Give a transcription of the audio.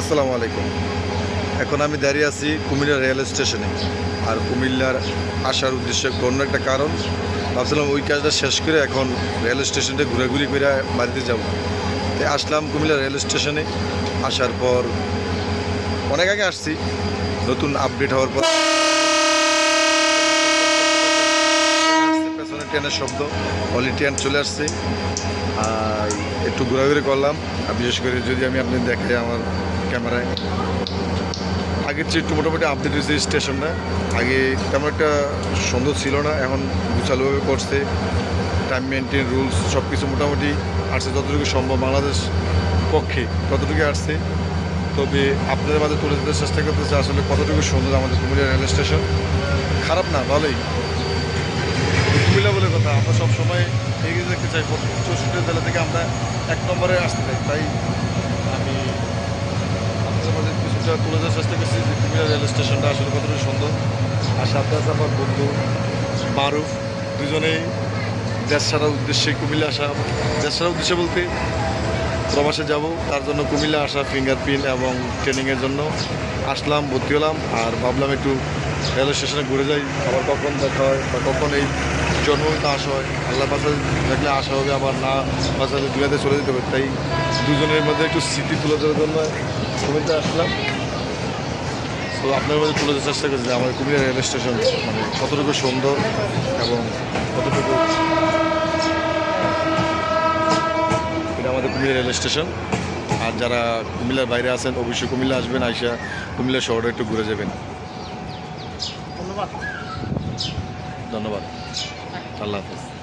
আসসালামু আলাইকুম। এখন আমি দাঁড়িয়ে আছি কুমিল্লা রেল স্টেশনে। আর কুমিল্লার আসার উদ্দেশ্যে অন্য একটা কারণ, ভাবছিলাম ওই কাজটা শেষ করে এখন রেল স্টেশনটা ঘোরাঘুরি করে বাড়িতে যাব। তাই আসলাম কুমিল্লা রেল স্টেশনে, আসার পর অনেক আগে আসছি, নতুন আপডেট হওয়ার পর। পেছনে ট্রেনের শব্দ অলি ট্রেন চলে আসছে। আর একটু ঘোরাঘুরি করলাম, আর বিশেষ করে যদি আমি আপনি দেখাই আমার ক্যামেরায়। আগের চেয়ে একটু মোটামুটি আপডেট হয়েছে স্টেশনটা। আগে তেমন একটা সুন্দর ছিল না, এখন গুছালোভাবে করছে। টাইম মেনটেন রুলস সব কিছু মোটামুটি আসছে যতটুকু সম্ভব বাংলাদেশ পক্ষে ততটুকু আসছে। তবে আপনাদের মাঝে তুলে ধরতে চেষ্টা করতেছে আসলে কতটুকু সুন্দর আমাদের কুমিল্লা রেল স্টেশন খারাপ না, ভালোই। কুমিল্লা বলে কথা, আমরা সবসময় এগিয়ে দেখতে চাই চৌষট্টি জেলা থেকে আমরা এক নম্বরে আসতে চাই, তাই তুলে ধরার চেষ্টা করছি যে রেল স্টেশনটা আসলে কতটা সুন্দর। আর সাথে আছে আমার বন্ধু মারুফ। দুজনেই দেশ ছাড়ার উদ্দেশ্যে কুমিল্লা আসা। দেশ ছাড়ার উদ্দেশ্যে বলতে প্রবাসে যাব, তার জন্য কুমিল্লা আসা ফিঙ্গারপ্রিন্ট এবং ট্রেনিংয়ের জন্য। আসলাম, ভর্তি হলাম, আর ভাবলাম একটু রেল স্টেশনে ঘুরে যাই। আবার কখন দেখা হয় বা কখন এই জন্মভূমিতে আসা হয়, আল্লাহ বাসা দেখলে আসা হবে, আবার না বাসাতে দুনিয়াতে চলে যেতে হবে। তাই দুজনের মধ্যে একটু স্মৃতি তুলে ধরার জন্য কুমিল্লা আসলাম। তো আপনার মধ্যে তুলে চেষ্টা করছি যে আমার কুমিল্লা রেল স্টেশন মানে কতটুকু সুন্দর এবং কতটুকু এটা আমাদের কুমিল্লা রেল স্টেশন। আর যারা কুমিল্লার বাইরে আছেন অবশ্যই কুমিল্লা আসবেন আইসা কুমিল্লা শহরে একটু ঘুরে যাবেন। ধন্যবাদ। ধন্যবাদ। আল্লাহ হাফিজ।